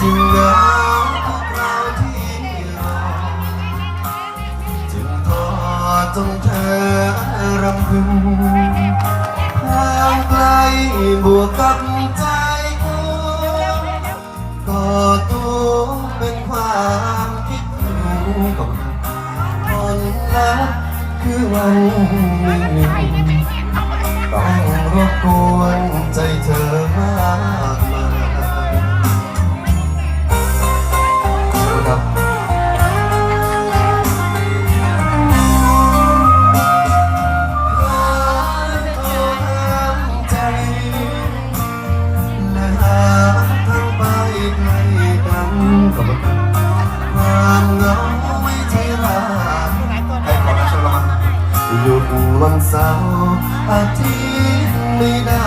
จริงนกเราที่รอจึงพอต้องเธอรำพึงทางไกลบวกกับใจกูก็ตัวเป็นความคิดถึงก่อนอนละคือวันหนึ่งต้องรบกวนใจเธอมาก หยุดวันเสาร์อาทิตย์ไม่ได้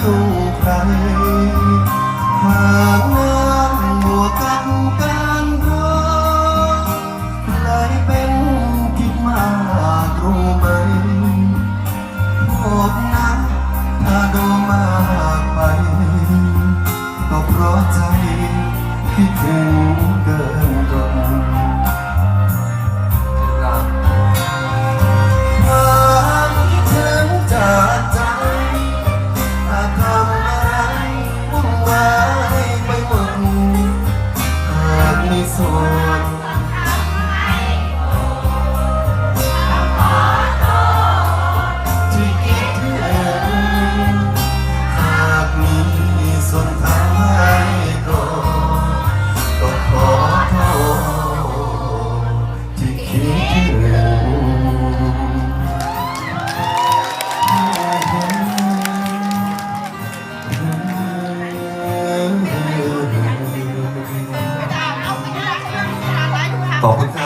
cool. song. 保护。